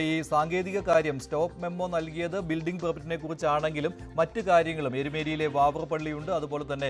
ഈ സാങ്കേതിക കാര്യം സ്റ്റോപ്പ് മെമ്മോ നൽകിയത് ബിൽഡിംഗ് പെർമിറ്റിനെ കുറിച്ചാണെങ്കിലും മറ്റ് കാര്യങ്ങളും. എരുമേലിയിലെ വാവർ പള്ളിയുണ്ട് അതുപോലെ തന്നെ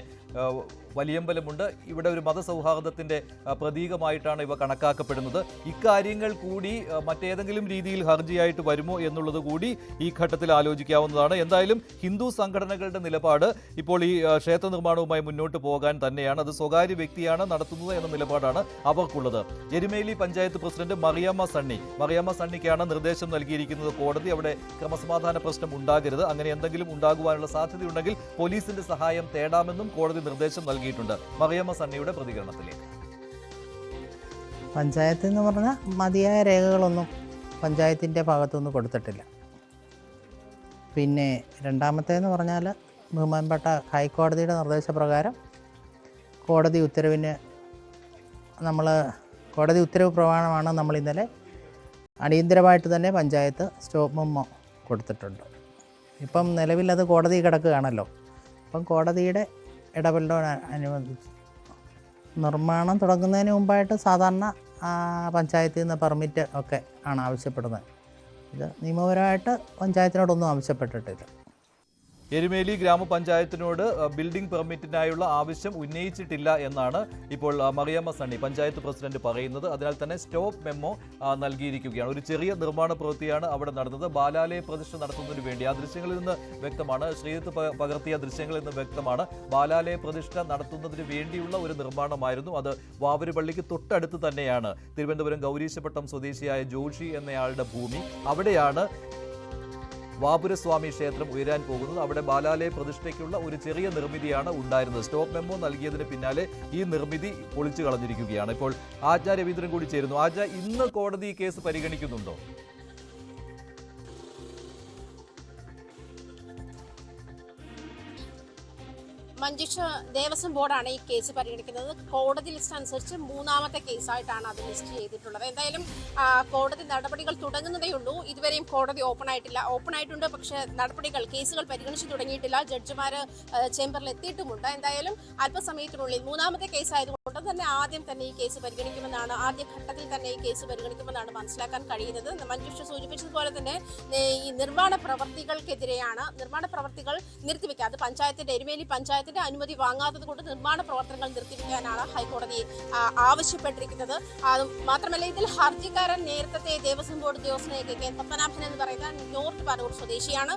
വലിയമ്പലമുണ്ട്. ഇവിടെ ഒരു മതസൗഹാർദ്ദത്തിന്റെ ആ, പ്രതീകമായിട്ടാണ് ഇവ കണക്കാക്കപ്പെടുന്നത്. ഇക്കാര്യങ്ങൾ കൂടി മറ്റേതെങ്കിലും രീതിയിൽ ഹർജിയായിട്ട് വരുമോ എന്നുള്ളത് കൂടി ഈ ഘട്ടത്തിൽ ആലോചിക്കാവുന്നതാണ്. എന്തായാലും ഹിന്ദു സംഘടനകളുടെ നിലപാട് ഇപ്പോൾ ഈ ക്ഷേത്ര നിർമ്മാണവുമായി മുന്നോട്ട് പോകാൻ തന്നെയാണ്. അത് സ്വകാര്യ വ്യക്തിയാണ് നടത്തുന്നത് എന്ന നിലപാടാണ് അവർക്കുള്ളത്. എരുമേലി പഞ്ചായത്ത് പ്രസിഡന്റ് മറിയാമ്മ സണ്ണി. മറിയാമ്മ സണ്ണിക്കാണ് നിർദ്ദേശം നൽകിയിരിക്കുന്നത് കോടതി. അവിടെ ക്രമസമാധാന പ്രശ്നം ഉണ്ടാകരുത്. അങ്ങനെ എന്തെങ്കിലും ഉണ്ടാകുവാനുള്ള സാധ്യതയുണ്ടെങ്കിൽ പോലീസിന്റെ സഹായം തേടാമെന്നും കോടതി നിർദ്ദേശം നൽകിയിട്ടുണ്ട്. മറിയമ്മ സണ്ണിയുടെ പ്രതികരണത്തിലേക്ക്. പഞ്ചായത്ത് എന്ന് പറഞ്ഞാൽ മതിയായ രേഖകളൊന്നും പഞ്ചായത്തിന്റെ ഭാഗത്തൊന്നും കൊടുത്തിട്ടില്ല. പിന്നെ രണ്ടാമത്തേന്ന് പറഞ്ഞാൽ ബഹുമാനപ്പെട്ട ഹൈക്കോടതിയുടെ നിർദ്ദേശപ്രകാരം കോടതി ഉത്തരവിന് നമ്മൾ കോടതി ഉത്തരവ് പ്രമാണമാണ് നമ്മൾ ഇന്നലെ അടിയന്തരമായിട്ട് തന്നെ പഞ്ചായത്ത് സ്റ്റോപ്പ് മെമ്മോ കൊടുത്തിട്ടുണ്ട്. ഇപ്പം നിലവിൽ അത് കോടതി കിടക്കുകയാണല്ലോ. അപ്പം കോടതിയുടെ ഇടപെടലോട് അനുബന്ധിച്ച് നിർമ്മാണം തുടങ്ങുന്നതിന് മുമ്പായിട്ട് സാധാരണ പഞ്ചായത്തിൽ നിന്ന് പെർമിറ്റ് ഒക്കെ ആണ് ആവശ്യപ്പെടുന്നത്. ഇത് നിയമപരമായിട്ട് പഞ്ചായത്തിനോടൊന്നും ആവശ്യപ്പെട്ടിട്ടില്ല. എരുമേലി ഗ്രാമപഞ്ചായത്തിനോട് ബിൽഡിംഗ് പെർമിറ്റിനായുള്ള ആവശ്യം ഉന്നയിച്ചിട്ടില്ല എന്നാണ് ഇപ്പോൾ മറിയമ്മ സണ്ണി പഞ്ചായത്ത് പ്രസിഡന്റ് പറയുന്നത്. അതിനാൽ തന്നെ സ്റ്റോപ്പ് മെമ്മോ നൽകിയിരിക്കുകയാണ്. ഒരു ചെറിയ നിർമ്മാണ പ്രവൃത്തിയാണ് അവിടെ നടന്നത്. ബാലാലയ പ്രതിഷ്ഠ നടത്തുന്നതിന് വേണ്ടി ആ ദൃശ്യങ്ങളിൽ നിന്ന് വ്യക്തമാണ്. ശ്രീജിത്ത് പകർത്തിയ ദൃശ്യങ്ങളിൽ നിന്ന് വ്യക്തമാണ്. ബാലാലയ പ്രതിഷ്ഠ നടത്തുന്നതിന് വേണ്ടിയുള്ള ഒരു നിർമ്മാണമായിരുന്നു അത്. വാവരുപള്ളിക്ക് തൊട്ടടുത്ത് തന്നെയാണ്. തിരുവനന്തപുരം ഗൗരീശപട്ടം സ്വദേശിയായ ജോഷി എന്നയാളുടെ ഭൂമി. അവിടെയാണ് വാപുരസ്വാമി ക്ഷേത്രം ഉയരാൻ പോകുന്നത് അവിടെ ബാലാലയ പ്രതിഷ്ഠയ്ക്കുള്ള ഒരു ചെറിയ നിർമ്മിതിയാണ് ഉണ്ടായിരുന്നത്. സ്റ്റോപ്പ് മെമ്മോ നൽകിയതിന് പിന്നാലെ ഈ നിർമ്മിതി പൊളിച്ചു കളഞ്ഞിരിക്കുകയാണ്. ഇപ്പോൾ ആചാര്യ രവീന്ദ്രൻ കൂടി ചേരുന്നു. ആജ ഇന്ന് കോടതി കേസ് പരിഗണിക്കുന്നുണ്ടോ? മഞ്ജുഷ ദേവസ്വം ബോർഡാണ് ഈ കേസ് പരിഗണിക്കുന്നത്. കോടതി ലിസ്റ്റ് അനുസരിച്ച് മൂന്നാമത്തെ കേസായിട്ടാണ് അത് ലിസ്റ്റ് ചെയ്തിട്ടുള്ളത്. എന്തായാലും കോടതി നടപടികൾ തുടങ്ങുന്നതേ ഉള്ളൂ. ഇതുവരെയും കോടതി ഓപ്പൺ ആയിട്ടില്ല ഓപ്പൺ ആയിട്ടുണ്ട് പക്ഷെ നടപടികൾ കേസുകൾ പരിഗണിച്ചു തുടങ്ങിയിട്ടില്ല. ജഡ്ജിമാർ ചേംബറിൽ എത്തിയിട്ടുമുണ്ട്. എന്തായാലും അല്പസമയത്തിനുള്ളിൽ മൂന്നാമത്തെ കേസ് ആയതുകൊണ്ട് തന്നെ ആദ്യം തന്നെ ഈ കേസ് പരിഗണിക്കുമെന്നാണ് ആദ്യ ഘട്ടത്തിൽ തന്നെ ഈ കേസ് പരിഗണിക്കുമെന്നാണ് മനസ്സിലാക്കാൻ കഴിയുന്നത്. മഞ്ജുഷ സൂചിപ്പിച്ചതുപോലെ തന്നെ ഈ നിർമ്മാണ പ്രവർത്തികൾക്കെതിരെയാണ് നിർമ്മാണ പ്രവർത്തികൾ നിർത്തിവെക്കുക. അത് പഞ്ചായത്തിന്റെ എരുമേലി പഞ്ചായത്തിന്റെ അനുമതി വാങ്ങാത്തത് കൊണ്ട് നിർമ്മാണ പ്രവർത്തനങ്ങൾ നിർത്തിവെക്കാനാണ് ഹൈക്കോടതി ആവശ്യപ്പെട്ടിരിക്കുന്നത്. മാത്രമല്ല ഇതിൽ ഹർജിക്കാരൻ നേരത്തെ ദേവസ്വം ബോർഡ് ഉദ്യോഗസ്ഥനെ കെ പത്മനാഭൻ എന്ന് പറയുന്ന നോർത്ത് പരൂർ സ്വദേശിയാണ്.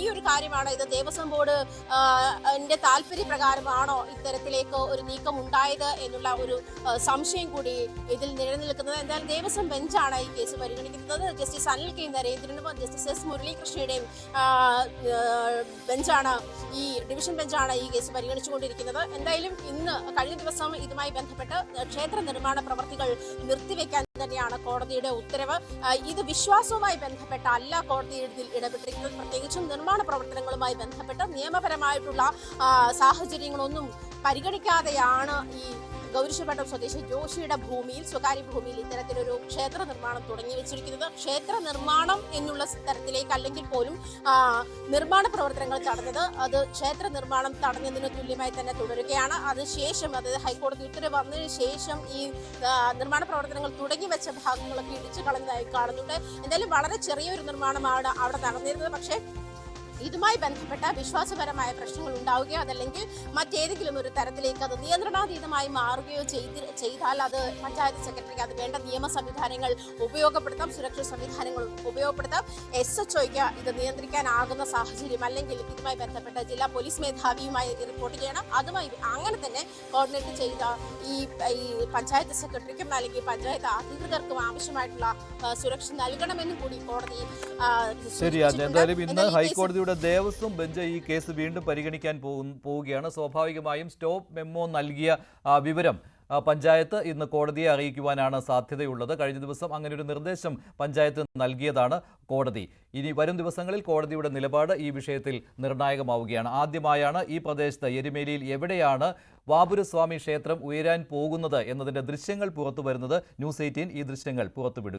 ഈ ഒരു കാര്യമാണ് ഇത് ദേവസ്വം ബോർഡ് ആ, ന്റെ താല്പര്യപ്രകാരമാണോ ഇത്തരത്തിലേക്ക് ഒരു നീക്കം ഉണ്ടായത് എന്നുള്ള ഒരു സംശയം കൂടി ഇതിൽ നിലനിൽക്കുന്നത്. എന്തായാലും ദേവസ്വം ബെഞ്ചാണ് ഈ കേസ് പരിഗണിക്കുന്നത്. ജസ്റ്റിസ് അനിൽ കെ നരേന്ദ്രനും ജസ്റ്റിസ് എസ് മുരളീകൃഷ്ണയുടെയും ബെഞ്ചാണ് ഈ ഡിവിഷൻ ബെഞ്ചാണ് ഈ കേസ് പരിഗണിച്ചുകൊണ്ടിരിക്കുന്നത്. എന്തായാലും ഇന്ന് കഴിഞ്ഞ ദിവസം ഇതുമായി ബന്ധപ്പെട്ട് ക്ഷേത്ര നിർമ്മാണ പ്രവർത്തികൾ നിർത്തിവെക്കാൻ തന്നെയാണ് കോടതിയുടെ ഉത്തരവ്. ഇത് വിശ്വാസവുമായി ബന്ധപ്പെട്ട അല്ല കോടതി ഇടപെട്ടിരിക്കുന്നത്. പ്രത്യേകിച്ചും നിർമ്മാണ പ്രവർത്തനങ്ങളുമായി ബന്ധപ്പെട്ട് നിയമപരമായിട്ടുള്ള സാഹചര്യങ്ങളൊന്നും പരിഗണിക്കാതെയാണ് ഈ ഗൗരിശപട്ടം സ്വദേശി ജോഷിയുടെ ഭൂമിയിൽ സ്വകാര്യ ഭൂമിയിൽ ഇത്തരത്തിലൊരു ക്ഷേത്ര നിർമ്മാണം തുടങ്ങി വെച്ചിരിക്കുന്നത്. ക്ഷേത്ര നിർമ്മാണം എന്നുള്ള തരത്തിലേക്ക് അല്ലെങ്കിൽ പോലും നിർമ്മാണ പ്രവർത്തനങ്ങൾ തടഞ്ഞത് അത് ക്ഷേത്ര നിർമ്മാണം തടഞ്ഞതിന് തുല്യമായി തന്നെ തുടരുകയാണ്. അതിനുശേഷം അതായത് ഹൈക്കോടതി ഉത്തരവ് വന്നതിന് ശേഷം ഈ നിർമ്മാണ പ്രവർത്തനങ്ങൾ തുടങ്ങി വെച്ച ഭാഗങ്ങളൊക്കെ ഇടിച്ചു കളഞ്ഞതായി കാണുന്നുണ്ട്. എന്തായാലും വളരെ ചെറിയൊരു നിർമ്മാണമാണ് അവിടെ നടന്നിരുന്നത്. പക്ഷേ ഇതുമായി ബന്ധപ്പെട്ട വിശ്വാസപരമായ പ്രശ്നങ്ങൾ ഉണ്ടാവുകയോ അതല്ലെങ്കിൽ മറ്റേതെങ്കിലും ഒരു തരത്തിലേക്ക് അത് നിയന്ത്രണാതീതമായി മാറുകയോ ചെയ്തി ചെയ്താൽ അത് പഞ്ചായത്ത് സെക്രട്ടറിക്ക് അത് വേണ്ട നിയമ സംവിധാനങ്ങൾ ഉപയോഗപ്പെടുത്താം സുരക്ഷാ സംവിധാനങ്ങൾ ഉപയോഗപ്പെടുത്താം. എസ് എച്ച് ഒയ്ക്ക് ഇത് നിയന്ത്രിക്കാനാകുന്ന സാഹചര്യം അല്ലെങ്കിൽ ഇതുമായി ബന്ധപ്പെട്ട ജില്ലാ പോലീസ് മേധാവിയുമായി റിപ്പോർട്ട് ചെയ്യണം. അതുമായി അങ്ങനെ തന്നെ കോർഡിനേറ്റ് ചെയ്ത ഈ ഈ പഞ്ചായത്ത് സെക്രട്ടറിക്കും അല്ലെങ്കിൽ പഞ്ചായത്ത് അധികൃതർക്കും ആവശ്യമായിട്ടുള്ള സുരക്ഷ നൽകണമെന്നും കൂടി കോടതി ശരി. എന്തായാലും ഇന്ന് എന്തായാലും കേസ് ദേവസ്വം ബെഞ്ച് ഈ കേസ് വീണ്ടും പരിഗണിക്കാൻ പോവുകയാണ്. സ്വാഭാവികമായും സ്റ്റോപ്പ് മെമ്മോ നൽകിയ വിവരം പഞ്ചായത്ത് ഇന്ന് കോടതിയെ അറിയിക്കുവാനാണ് സാധ്യതയുള്ളത്. കഴിഞ്ഞ ദിവസം അങ്ങനെ ഒരു നിർദ്ദേശം പഞ്ചായത്ത് നൽകിയതാണ് കോടതി. ഇനി വരും ദിവസങ്ങളിൽ കോടതിയുടെ നിലപാട് ഈ വിഷയത്തിൽ നിർണായകമാവുകയാണ്. ആദ്യമായാണ് ഈ പ്രദേശത്ത് എരുമേലിയിൽ എവിടെയാണ് വാപുരസ്വാമി ക്ഷേത്രം ഉയരാൻ പോകുന്നത് എന്നതിന്റെ ദൃശ്യങ്ങൾ പുറത്തു വരുന്നത്. ന്യൂസ് എയ്റ്റീൻ ഈ ദൃശ്യങ്ങൾ പുറത്തുവിടും